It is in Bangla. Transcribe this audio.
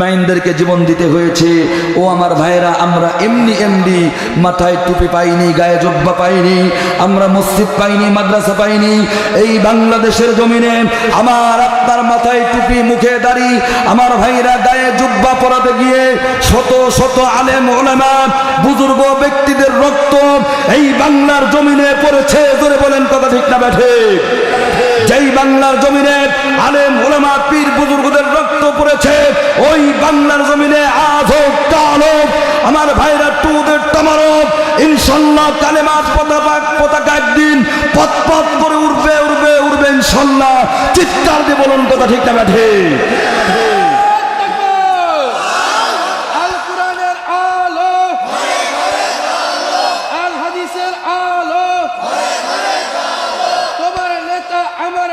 মাইনদেরকে জীবন দিতে হয়েছে। ও আমার ভাইরা আমরা এমনি এমনি মাথায় টুপি পাইনি, গায়ে জব্বা পাইনি, আমরা মসজিদ পাইনি, মাদ্রাসা পাইনি। এই বাংলাদেশের জমিনে আমার আপনার মাথায় টুপি, মুখে দাড়ি, আমার ভাইরা গায়ে জুব্বা পরাতে গিয়ে শত শত আলেম ওলামা, বুজুর্গ ব্যক্তিদের রক্ত এই বাংলার জমিনে পড়েছে। ধরে বলেন কথা ঠিক না, ব্যাঠে। যেই বাংলার জমিনে আলেম ওলামা, পীর বাংলার জমিনে আজ হোক, কাল হোক, আমার ভাইরা টুদের টামারক ইনশাল্লাহ কালে কালেমাজ পতাকা পতাকা একদিন পথ পথ করে উঠবে উঠবে উঠবে ইনশাল্লাহ। চিৎকার দিয়ে বলুন, কথা ঠিক না ব্যাধে আমার